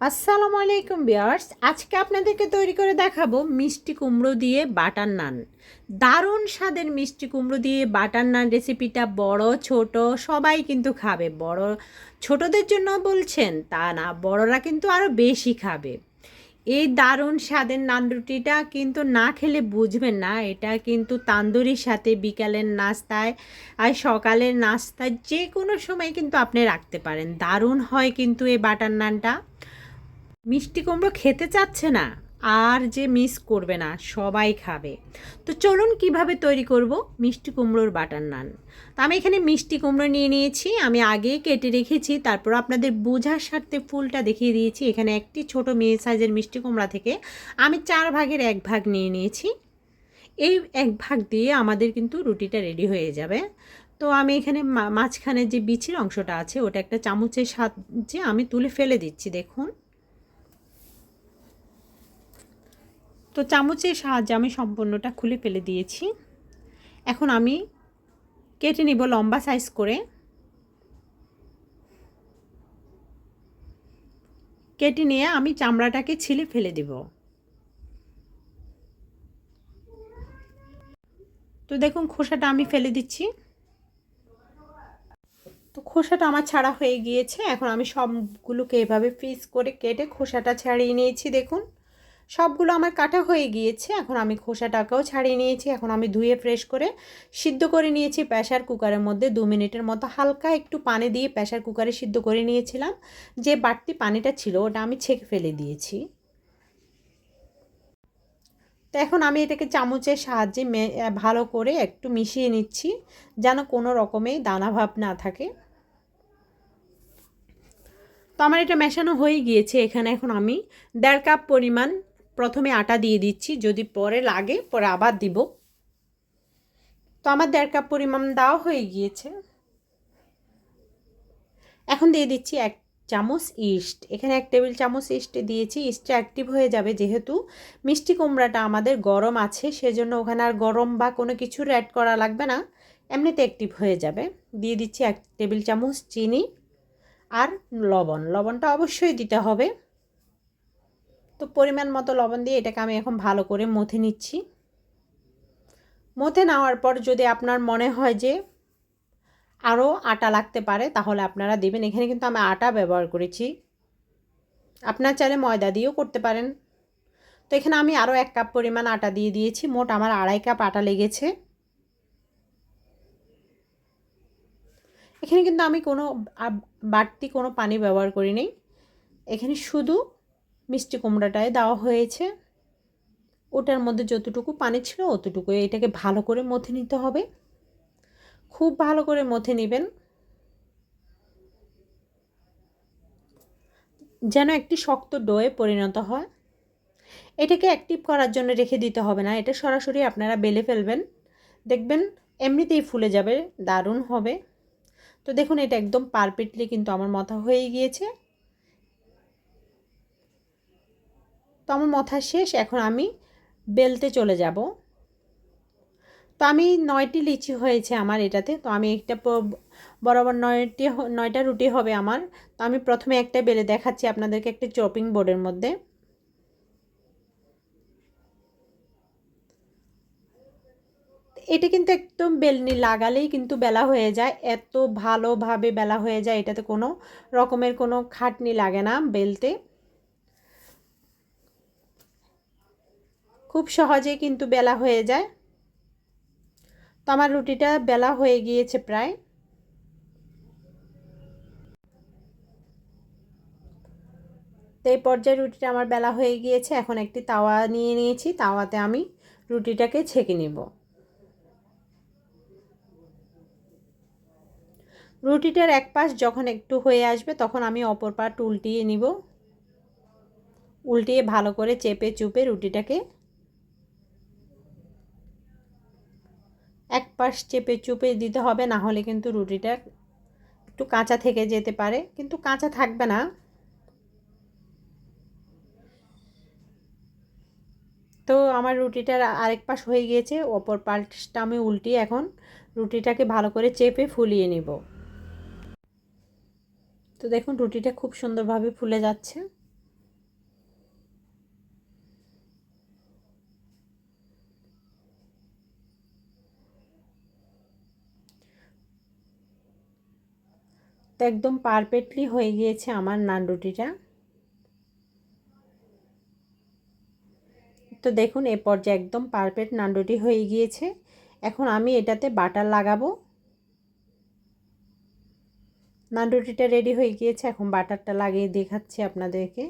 আসসালামু আলাইকুম বিয়ার্স আজকে আপনাদেরকে তৈরি করে দেখাবো মিষ্টি কুমড়ো দিয়ে বাটার নান। দারুণ স্বাদের মিষ্টি কুমড়ো দিয়ে বাটার নান রেসিপিটা বড়, ছোট, সবাই কিন্তু খাবে। বড়, ছোটদের জন্য বলছেন, তা না, বড়রা কিন্তু আরও বেশি খাবে। এই দারুণ স্বাদের নান রুটিটা কিন্তু না খেলে বুঝবেন না, এটা কিন্তু তান্দুরির সাথে বিকালের নাস্তায় আর সকালের নাস্তায় যে কোনো সময় কিন্তু আপনি রাখতে পারেন। দারুণ হয় কিন্তু এই বাটার নানটা। মিষ্টি কুমড়ো খেতে চাচ্ছে না, আর যে মিস করবে না, সবাই খাবে। তো চলুন কীভাবে তৈরি করব মিষ্টি কুমড়োর বাটার নান। তো আমি এখানে মিষ্টি কুমড়ো নিয়ে নিয়েছি, আমি আগেই কেটে রেখেছি, তারপর আপনাদের বোঝার স্বার্থে ফুলটা দেখিয়ে দিয়েছি। এখানে একটি ছোট মেয়ে সাইজের মিষ্টি কুমড়া থেকে আমি চার ভাগের এক ভাগ নিয়ে নিয়েছি। এই এক ভাগ দিয়ে আমাদের কিন্তু রুটিটা রেডি হয়ে যাবে। তো আমি এখানে মাঝখানে যে বিচির অংশটা আছে, ওটা একটা চামচের সাহায্যে আমি তুলে ফেলে দিচ্ছি, দেখুন। তো চামচের সাহায্যে আমি সম্পূর্ণটা খুলে ফেলে দিয়েছি। এখন আমি কেটে নিব লম্বা সাইজ করে। কেটে নিয়ে আমি চামড়াটাকে ছিলে ফেলে দেব। তো দেখুন খোসাটা আমি ফেলে দিচ্ছি। তো খোসাটা আমার ছাড়া হয়ে গিয়েছে। এখন আমি সবগুলোকে এভাবে পিস করে কেটে খোসাটা ছাড়িয়ে নিয়েছি, দেখুন। সবগুলো আমার কাটা হয়ে গিয়েছে। এখন আমি খোসাটাকেও ছাড়িয়ে নিয়েছি। এখন আমি ধুয়ে ফ্রেশ করে সিদ্ধ করে নিয়েছি প্রেশার কুকারের মধ্যে। দু মিনিটের মতো হালকা একটু পানি দিয়ে প্রেশার কুকারে সিদ্ধ করে নিয়েছিলাম। যে বাড়তি পানিটা ছিল ওটা আমি ছেঁকে ফেলে দিয়েছি। তো এখন আমি এটাকে চামচের সাহায্যে ভালো করে একটু মিশিয়ে নিচ্ছি যেন কোনো রকমে দানাভাব না থাকে। তো আমার এটা মেশানো হয়ে গিয়েছে। এখানে এখন আমি দেড় কাপ পরিমাণ প্রথমে আটা দিয়ে দিচ্ছি, যদি পরে লাগে, পরে আবার দিব। তো আমার দেড় কাপ পরিমাণ দেওয়া হয়ে গিয়েছে। এখন দিয়ে দিচ্ছি এক চামচ ইস্ট। এখানে এক টেবিল চামচ ইস্ট দিয়েছি, ইস্টটা অ্যাক্টিভ হয়ে যাবে যেহেতু। মিষ্টি কুমড়াটা আমাদের গরম আছে, সেজন্য ওখানে আর গরম বা কোনো কিছুর অ্যাড করা লাগবে না। এমনিতে অ্যাক্টিভ হয়ে যাবে। দিয়ে দিচ্ছি এক টেবিল চামচ চিনি আর লবণ। লবণটা অবশ্যই দিতে হবে। তো পরিমাণ মতো লবণ দিয়ে এটাকে আমি এখন ভালো করে মথে নিচ্ছি। মথে নেওয়ার পর যদি আপনার মনে হয় যে আরও আটা লাগতে পারে, তাহলে আপনারা দেবেন। এখানে কিন্তু আমি আটা ব্যবহার করেছি। আপনার চাইলে ময়দা দিয়েও করতে পারেন। তো এখানে আমি আরও এক কাপ পরিমাণ আটা দিয়ে দিয়েছি। মোট আমার আড়াই কাপ আটা লেগেছে। এখানে কিন্তু আমি কোনো বাড়তি কোনো পানি ব্যবহার করি নেই এখানে শুধু মিষ্টি কুমড়াটায় দেওয়া হয়েছে। ওটার মধ্যে যতটুকু পানি ছিল অতটুকু। এটাকে ভালো করে মথে নিতে হবে। খুব ভালো করে মথে নেবেন। যেন একটি শক্ত ডোয়ে পরিণত হয়। এটাকে অ্যাক্টিভ করার জন্য রেখে দিতে হবে না। এটা সরাসরি আপনারা বেলে ফেলবেন। দেখবেন এমনিতেই ফুলে যাবে, দারুণ হবে। তো দেখুন, এটা একদম পারফেক্টলি কিন্তু আমার মাথা হয়ে গিয়েছে। তো আমার মাথা শেষ, এখন আমি বেলতে চলে যাব। তো আমি নয়টি লিচি হয়েছে আমার এটাতে, তো আমি একটা বরাবর নয়টি নয়টা রুটি হবে আমার। তো আমি প্রথমে একটা বেলে দেখাচ্ছি আপনাদেরকে একটা চপিং বোর্ডের মধ্যে। এটা কিন্তু একদম বেলনি লাগালেই কিন্তু বেলা হয়ে যায়, এত ভালোভাবে বেলা হয়ে যায়, এটাতে কোনো রকমের কোনো খাটনি লাগে না বেলতে। খুব সহজে কিন্তু বেলা হয়ে যায়। তো আমার রুটিটা বেলা হয়ে গিয়েছে প্রায়। তো এই পর্যায়ে রুটিটা আমার বেলা হয়ে গিয়েছে। এখন একটি তাওয়া নিয়ে নিয়েছি। তাওয়াতে আমি রুটিটাকে ছেঁকে নেব। রুটিটার এক পাশ যখন একটু হয়ে আসবে তখন আমি অপর পাট উল্টিয়ে নিব। উল্টিয়ে ভালো করে চেপে চুপে রুটিটাকে এক পাশ চেপে চুপে দিতে হবে, না হলে কিন্তু রুটিটা একটু কাঁচা থেকে যেতে পারে। কিন্তু কাঁচা থাকবে না। তো আমার রুটিটার আরেক পাশ হয়ে গিয়েছে অপর পাশটা আমি উল্টিয়ে এখন রুটিটাকে ভালো করে চেপে ফুলিয়ে নিব। তো দেখুন, রুটিটা খুব সুন্দরভাবে ফুলে যাচ্ছে। তো একদম পারফেক্টলি হয়ে গিয়েছে আমার নান রুটিটা তো দেখুন, এ পর্যায়ে একদম পারফেক্ট নান রুটি হয়ে গিয়েছে। এখন আমি এটাতে বাটার লাগাবো। নান রুটিটা রেডি হয়ে গিয়েছে, এখন বাটারটা লাগিয়ে দেখাচ্ছি আপনাদেরকে।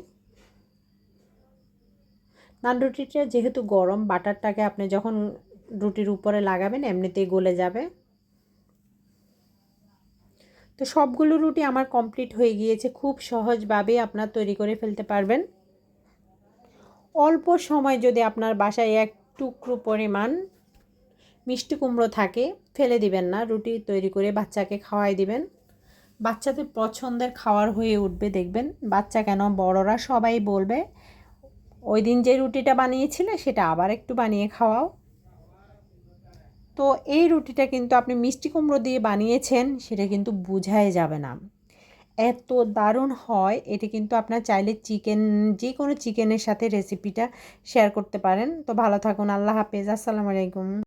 নান রুটিটা যেহেতু গরম, বাটারটাকে আপনি যখন রুটির উপরে লাগাবেন, এমনিতেই গলে যাবে। তো সবগুলো রুটি আমার কমপ্লিট হয়ে গিয়েছে, খুব সহজভাবে আপনার তৈরি করে ফেলতে পারবেন। অল্প সময় যদি আপনার বাসায় এক টুকরো পরিমাণ মিষ্টি কুমড়ো থাকে, ফেলে দিবেন না, রুটি তৈরি করে বাচ্চাকে খাওয়াই দিবেন। বাচ্চাদের পছন্দের খাওয়ার হয়ে উঠবে, দেখবেন। বাচ্চা কেন বড়রা সবাই বলবে, ওই দিন যে রুটিটা বানিয়েছিলে, সেটা আবার একটু বানিয়ে খাওয়াও। তো এই রুটিটা কিন্তু আপনি মিষ্টি কুমড়ো দিয়ে বানিয়েছেন, সেটা কিন্তু বোঝাই যাবে না। এত দারুণ হয়, এটি কিন্তু আপনার চাইলে চিকেন যে কোনো চিকেনের সাথে রেসিপিটা শেয়ার করতে পারেন। তো ভালো থাকুন, আল্লাহ হাফেজ, আসসালামু আলাইকুম।